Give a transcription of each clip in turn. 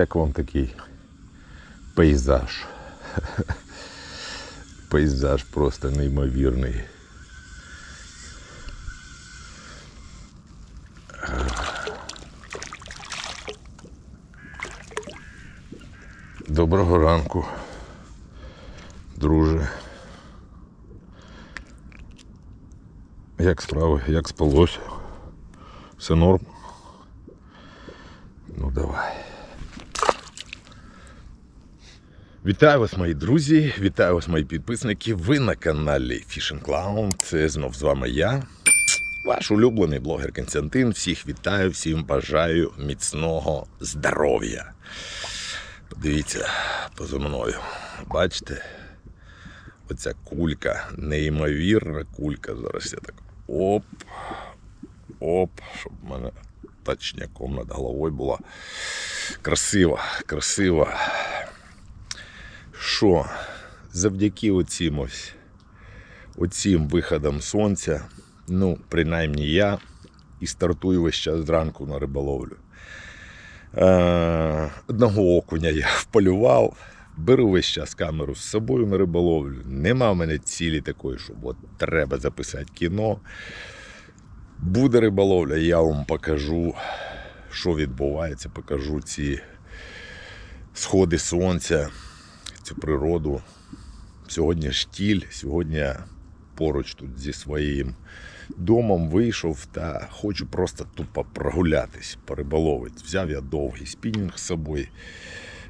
Як вам такий пейзаж? Пейзаж просто неймовірний. Доброго ранку, друже. Як справи, як спалося? Все норм? Ну давай. Вітаю вас, мої друзі, вітаю вас, мої підписники. Ви на каналі Fishing Clown. Це знов з вами я, ваш улюблений блогер Константин. Всіх вітаю, всім бажаю міцного здоров'я. Подивіться поза мною. Бачите? Оця кулька, неймовірна кулька. Зараз я так оп, оп, щоб в мене точняком над головою була. Красива, красива. Що, завдяки оцім ось оцім виходам сонця, ну, принаймні я і стартую весь час зранку на риболовлю. Е, Одного окуня я вполював, беру весь час камеру з собою на риболовлю. Нема в мене цілі такої, щоб от треба записати кіно. Буде риболовля, я вам покажу, що відбувається, покажу ці сходи сонця, цю природу. Сьогодні штіль, сьогодні поруч тут зі своїм домом вийшов та хочу просто тупо прогулятись, переболовить. Взяв я довгий спінінг з собою.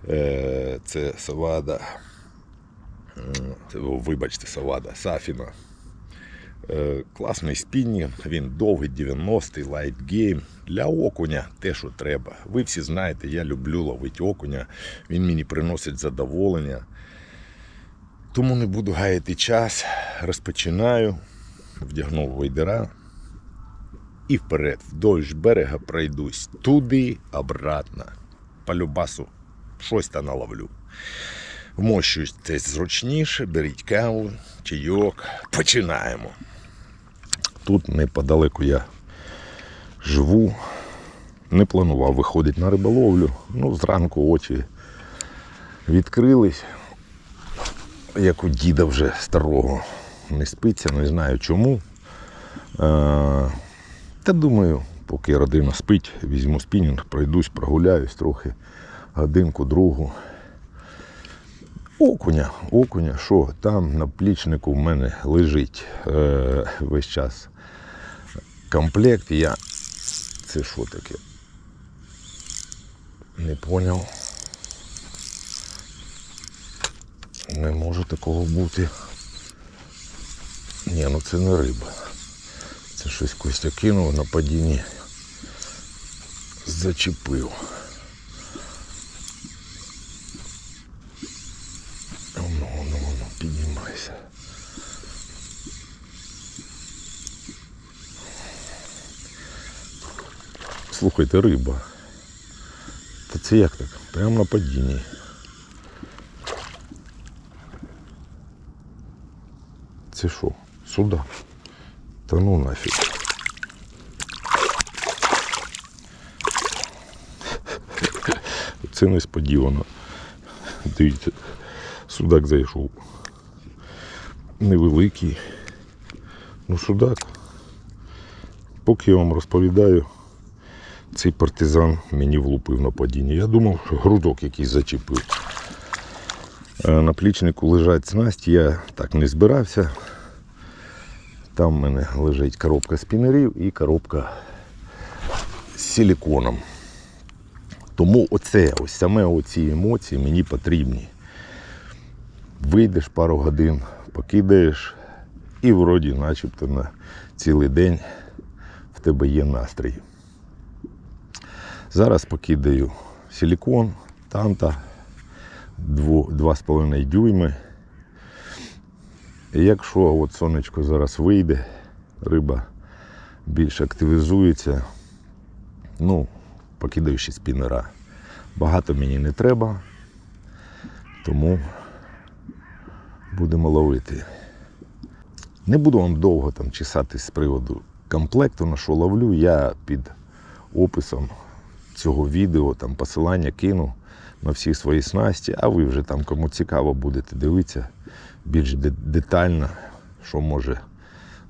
Е, Це Савада. Вибачте, Савада, Сафіна. Е, Класний спінінг, він довгий 90-й лайт гейм. Для окуня те, що треба. Ви всі знаєте, я люблю ловити окуня. Він мені приносить задоволення. Тому не буду гаяти час. Розпочинаю. Вдягнув войдера. І вперед, вдовж берега пройдусь. Туди, обратно. По любасу щось та наловлю. Вмощуйтесь зручніше, беріть каву, чайок. Починаємо. Тут неподалеку я живу. Не планував виходити на риболовлю. Ну, зранку очі відкрились. Як у діда вже старого. Не спиться, не знаю чому. Е, Та думаю, поки родина спить, візьму спінінг, пройдусь, прогуляюсь трохи, годинку, другу. Окуня, окуня, що там на плічнику в мене лежить е, весь час комплект. Я. Це що таке? Не поняв. Не може такого бути. Ні, ну це не риба. Це щось Костя кинув на падінні. Зачепив. Ну, ну, ну, піднімайся. Слухайте, риба. Та це як так? Прямо на падінні. Це що? Сюди. Та ну нафіг. Це несподівано. Дивіться, судак зайшов. Невеликий. Ну, судак. Поки я вам розповідаю, цей партизан мені влупив на падінні. Я думав, що грудок якийсь зачепив. Е, На плічнику лежать снасті, я так не збирався. Там в мене лежить коробка спінерів і коробка з силіконом. Тому оце, ось саме оці емоції мені потрібні. Вийдеш пару годин, покидаєш і вроді начебто на цілий день в тебе є настрій. Зараз покидаю силікон, танта 2,5 дюйми. І якщо от сонечко зараз вийде, риба більш активізується, ну, покидаю ще спінера. Багато мені не треба, тому будемо ловити. Не буду вам довго там чесати з приводу комплекту, на що ловлю. Я під описом цього відео там посилання кину на всі свої снасті, а ви вже там, кому цікаво, будете дивитися більш детально, що може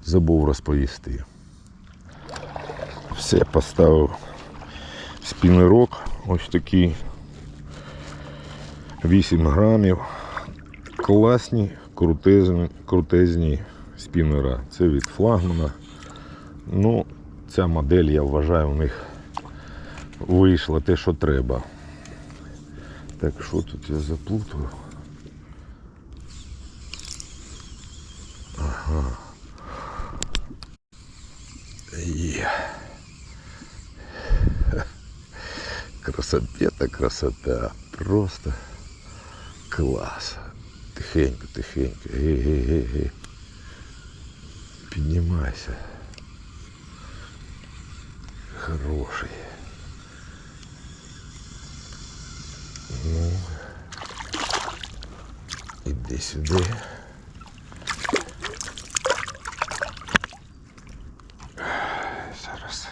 забув розповісти. Все, поставив спінерок, ось такий 8 грамів. Класні, крутезні, крутезні спінера. Це від флагмана. Ну, ця модель, я вважаю, у них вийшла те, що треба. Так, що тут я заплутав? Ага. Є. Красота, красота. Просто клас. Тихенько, тихенько. Ге-ге-ге-ге. Піднімайся. Хороший. Ну. Іди сюди. Зараз.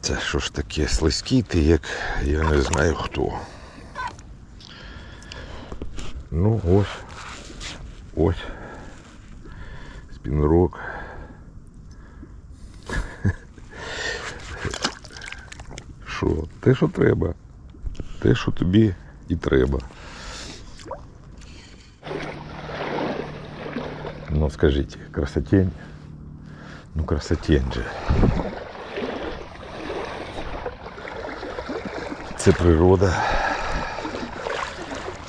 Це що ж таке слизький ти, як я не знаю хто. Ну ось. Ось. Спінрок. Що? Те, що треба. Те, що тобі і треба. Ну скажіть, красотень? Ну красотень же. Це природа.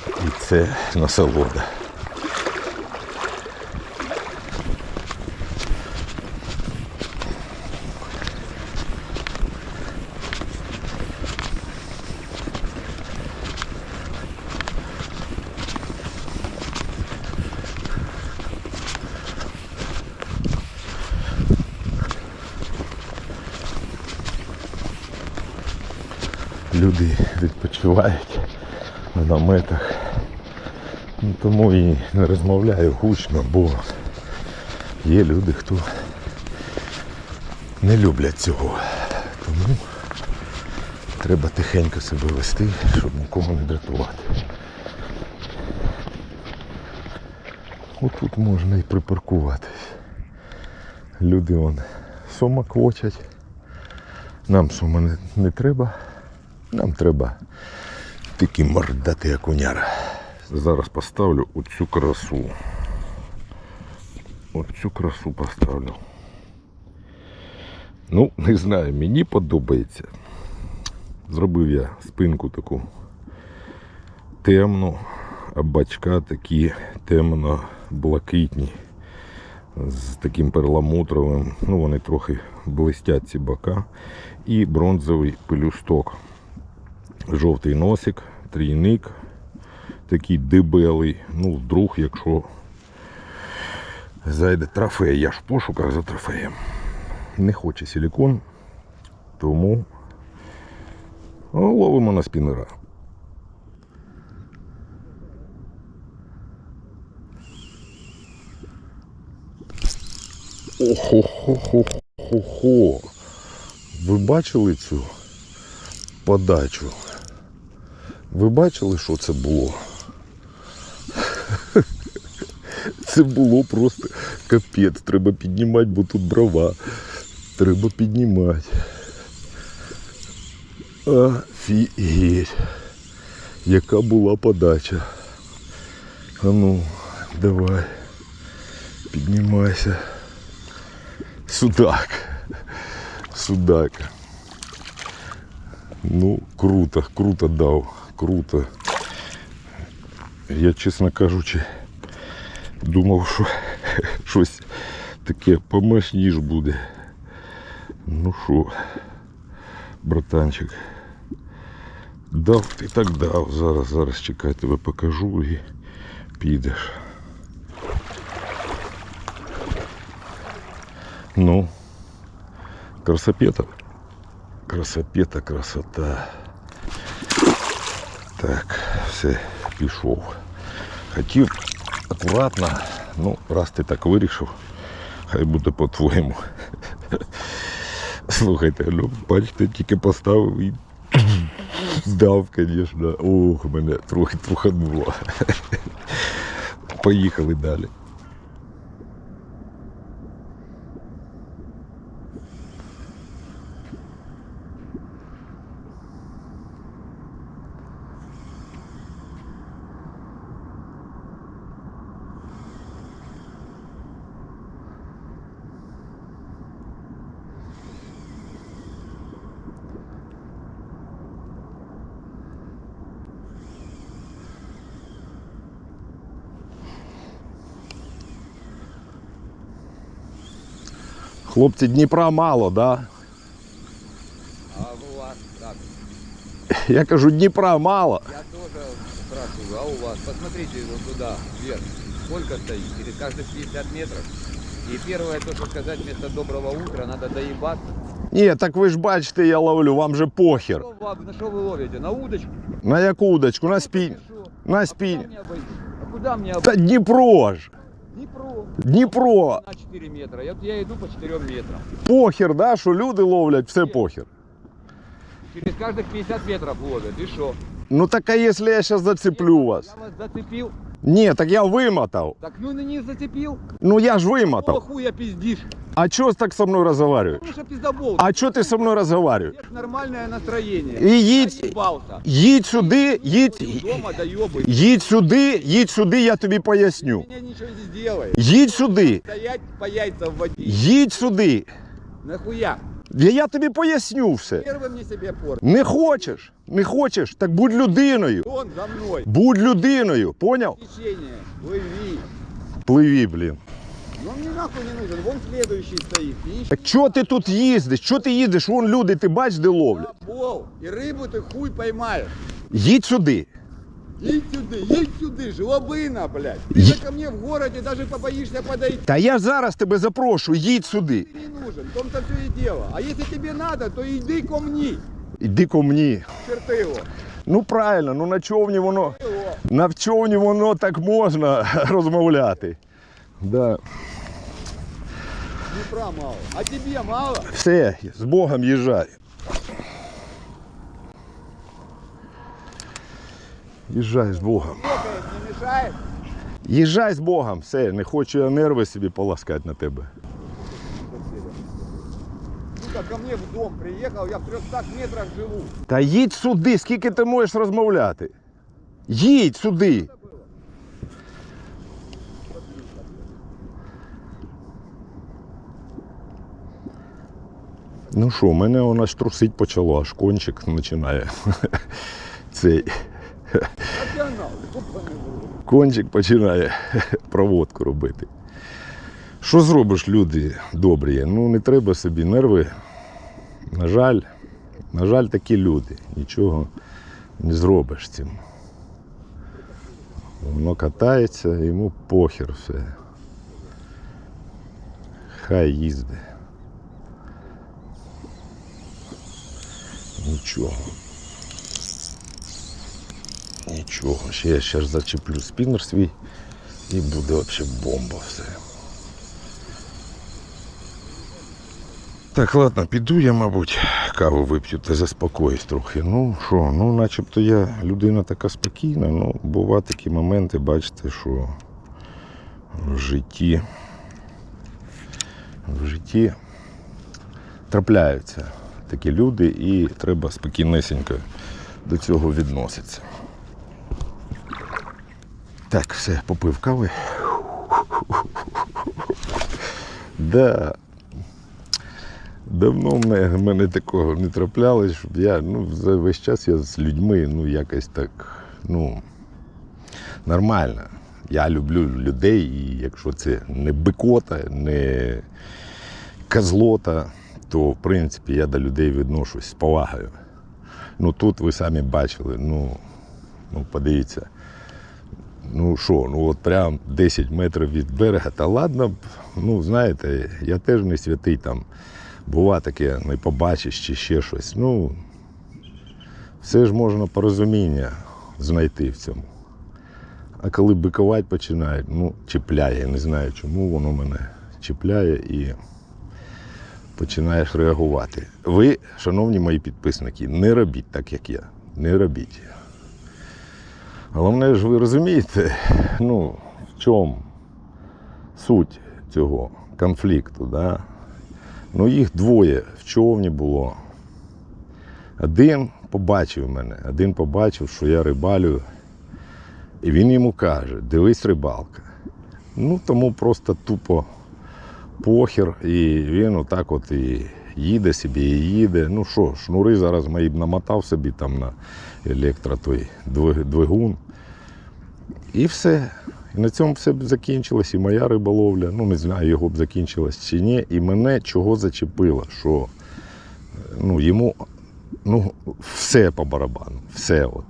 І це насолода. Люди відпочивають на наметах. Ну, тому і не розмовляю гучно, бо є люди, хто не люблять цього. Тому треба тихенько себе вести, щоб нікого не дратувати. Отут можна і припаркуватись. Люди вон сома квочать. Нам сома не, не треба. Нам треба такі мордати окуняра. Зараз поставлю оцю красу. Оцю красу поставлю. Ну, не знаю, мені подобається. Зробив я спинку таку темну, а бачка такі темно-блакитні. З таким перламутровим, ну вони трохи блистять ці бока. І бронзовий пелюсток. Жовтий носик, трійник, такий дебелий. Ну, вдруг, якщо зайде трофей, я ж в пошуках за трофеєм. Не хоче силікон, тому ловимо на спінера. Охо-хо-хо-хо-хо. Ви бачили цю подачу? Ви бачили, що це було? Це було просто капець. Треба піднімати, бо тут дрова. Треба піднімати. Офігеть. Яка була подача. А ну, давай. Піднімайся. Судак. Судак. Ну, круто, круто дав, круто. Я, чесно кажучи, думав, що щось таке помощніш буде. Ну що, братанчик, дав ти так дав. Зараз, зараз чекай, тебе покажу і підеш. Ну, красопета. Красопета, красота. Так, все, пішов. Хотів акуратно, ну, раз ти так вирішив, хай буде по-твоєму. Слухайте, ну бачите, тільки поставив і здав, звісно. Ох, мене трохи трухануло. Поїхали далі. Хлопці, Дніпра мало, да? А у вас как? Я кажу, Дніпра мало. Я тоже спрашиваю, а у вас? Посмотрите вот туда, вверх. Сколько стоит? Через каждых 50 метров. И первое, то, что сказать, вместо доброго утра надо доебаться. Ні, так ви ж бачите, я ловлю, вам же похер. Что вам- на что вы ловите? На удочку? На яку удочку? На спінь. Что? На А спінь. куда мне обойти? А куда мне Та обойти? Дніпро ж. Днепро. Дніпро. На 4 метра. Я, я иду по 4 метрам. Похер, да, що люди ловлять, все похер. Через каждых 50 метров ловят. И что? Ну так а якщо я зараз зацеплю вас? Я вас зацепил. Ні, так я вимотав. Так ну не зацепил. Ну я ж Какого вимотав. хуя пиздишь? А чого так со мною? Потому что пиздобол. А чого ти со мною розговорюєш? Есть нормальное настроение. І їдь, Заебался. їдь сюди, їдь, Дома доебай. їдь сюди, їдь сюди, я тобі поясню. Меня ничего не сделает. Їдь сюди, Стоять по яйцам в воде. їдь сюди. Нахуя? Я, я тобі поясню все. Первым мне себе порт. Не хочеш, не хочеш, так будь людиною. Он за мной. Будь людиною, поняв? Течение. Плыви. Пливі, блін. Но мне нахуй не нужен. Вон следующий стоит. Ищи. Так чого ти тут їздиш? Чого ти їздиш? Вон люди, ти бачиш, де ловлять. Бол. И рыбу ты хуй поймаешь. Їдь сюди. Едь сюда, едь сюда, жлобына, блядь. Ты же ко мне в городе даже побоишься подойти. Та я зараз тебе запрошую, їдь сюди. Ты не нужен, в том-то все и дело. А если тебе надо, то иди ко мне. Іди ко мені. Черты его. Ну правильно, ну на човні воно. Его. На човні воно так можна розмовляти. Да. Днепра мало. А тебе мало? Все, з Богом їжджай. Їжджай з Богом. Їжджай з Богом, все, не хочу я нерви собі поласкати на тебе. Ко мне в дом приехал, я в 300 метрах живу. Та їдь сюди, скільки ти можеш розмовляти? Їдь сюди. Ну що, мене вона ж трусить почало, аж кончик починає. Цей Кончик починає проводку робити. Що зробиш, люди добрі? Ну не треба собі нерви. На жаль, на жаль, такі люди. Нічого не зробиш цим. Воно катається, йому похер все. Хай їзде. Нічого. Нічого. Ще я ще ж зачеплю спіннер свій і буде взагалі бомба все. Так, ладно, піду я, мабуть, каву вип'ю та заспокоюсь трохи. Ну що, ну начебто я людина така спокійна, ну бува такі моменти, бачите, що в житті в житті трапляються такі люди і треба спокійнесенько до цього відноситися. Так, все, попив кави. Да. Давно в мене, такого не траплялось, щоб я ну, за весь час я з людьми ну, якось так, ну, нормально. Я люблю людей, і якщо це не бикота, не козлота, то в принципі я до людей відношусь з повагою. Ну тут ви самі бачили, ну, ну подивіться. Ну що, ну от прям 10 метрів від берега, та ладно, ну знаєте, я теж не святий там. Бува таке, не побачиш чи ще щось. Ну, все ж можна порозуміння знайти в цьому. А коли бикувати починають, ну, чіпляє. Не знаю, чому воно мене чіпляє і починаєш реагувати. Ви, шановні мої підписники, не робіть так, як я. Не робіть. Головне ж ви розумієте, ну, в чому суть цього конфлікту. Да? Ну, їх двоє в човні було. Один побачив мене, один побачив, що я рибалю, і він йому каже: дивись рибалка. Ну, тому просто тупо похер, і він отак от і їде собі, і їде. Ну що, шнури зараз мої б намотав собі там на електро той двигун. І все. І на цьому все б закінчилось, і моя риболовля. Ну, не знаю, його б закінчилась чи ні. І мене чого зачепило, що ну, йому ну, все по барабану, все. От.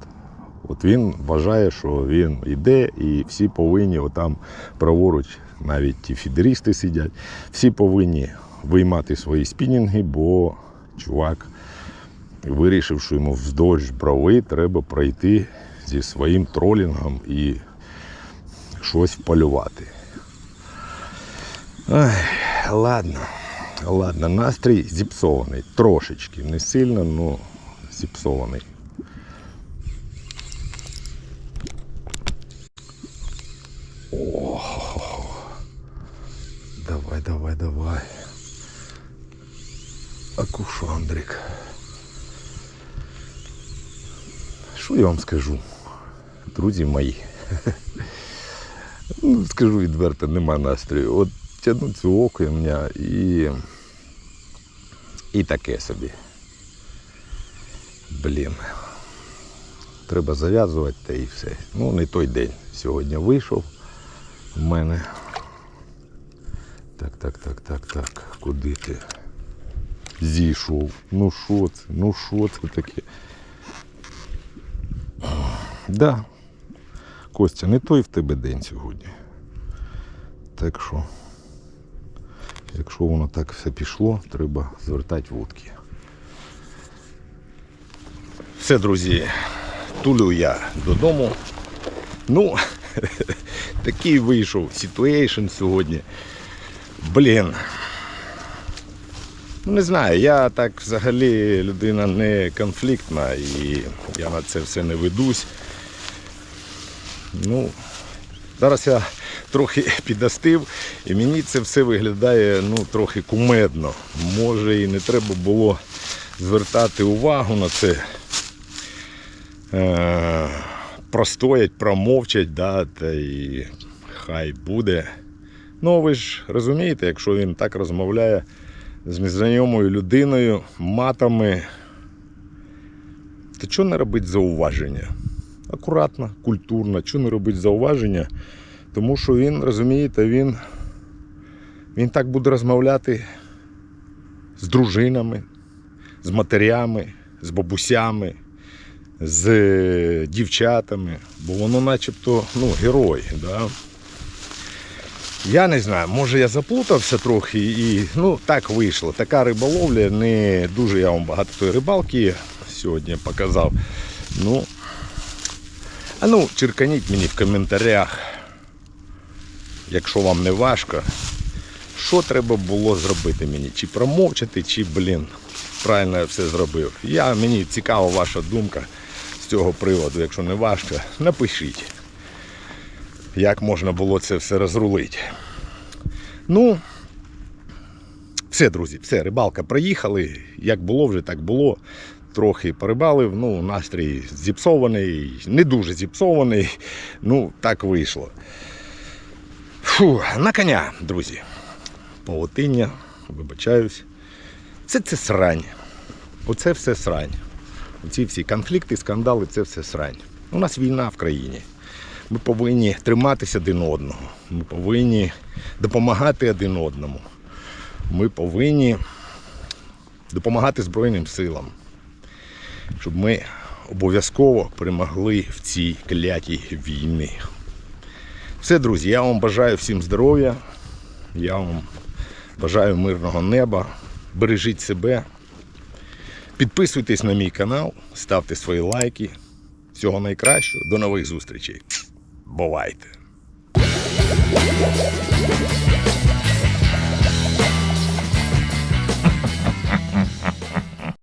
От він вважає, що він йде, і всі повинні отам праворуч, навіть ті фідерісти сидять, всі повинні виймати свої спінінги, бо чувак вирішив, що йому вздовж брови треба пройти зі своїм тролінгом і щось полювати. Ой, ладно, ладно, настрій зіпсований. Трошечки, не сильно, але зіпсований. Давай, давай, давай. Акушандрик. Що я вам скажу, друзі мої? Ну, скажу відверто, нема настрою. От тягну цю окуня і. І таке собі. Блін. Треба зав'язувати та і все. Ну, не той день. Сьогодні вийшов в мене. Так, так, так, так, так. Куди ти? Зійшов. Ну що це? Ну що це таке? Да. Костя, не той в тебе день сьогодні. Так що, якщо воно так все пішло, треба звертати вудки. Все, друзі, тулю я додому. Ну, такий вийшов ситуейшн сьогодні. Блін. Ну, не знаю, я так взагалі людина не конфліктна і я на це все не ведусь. Ну, зараз я трохи підостив, і мені це все виглядає ну, трохи кумедно. Може і не треба було звертати увагу на це. Е, простоять, промовчать, да, та і хай буде. Ну, ви ж розумієте, якщо він так розмовляє з незнайомою людиною, матами, то чого не робить зауваження? Акуратно, культурно, чого не робить зауваження? Тому що він, розумієте, він, він так буде розмовляти з дружинами, з матерями, з бабусями, з е, дівчатами, бо воно начебто ну, герой. Да? Я не знаю, може я заплутався трохи і ну так вийшло. Така риболовля, не дуже я вам багато рибалки сьогодні показав. Ну, а ну, черканіть мені в коментарях, якщо вам не важко, що треба було зробити мені? Чи промовчати, чи, блін, правильно я все зробив. Я, мені цікава ваша думка з цього приводу. Якщо не важко, напишіть як можна було це все розрулити. Ну, все, друзі, все, рибалка проїхали. Як було вже, так було. Трохи порибалив, ну, настрій зіпсований, не дуже зіпсований. Ну, так вийшло. Фу, на коня, друзі. Павутиння, вибачаюсь. Це це срань. Оце все срань. Оці всі конфлікти, скандали це все срань. У нас війна в країні. Ми повинні триматися один одного. Ми повинні допомагати один одному. Ми повинні допомагати Збройним силам, щоб ми обов'язково перемогли в цій клятій війни. Все, друзі, я вам бажаю всім здоров'я. Я вам бажаю мирного неба. Бережіть себе. Підписуйтесь на мій канал, ставте свої лайки. Всього найкращого. До нових зустрічей. Бувайте!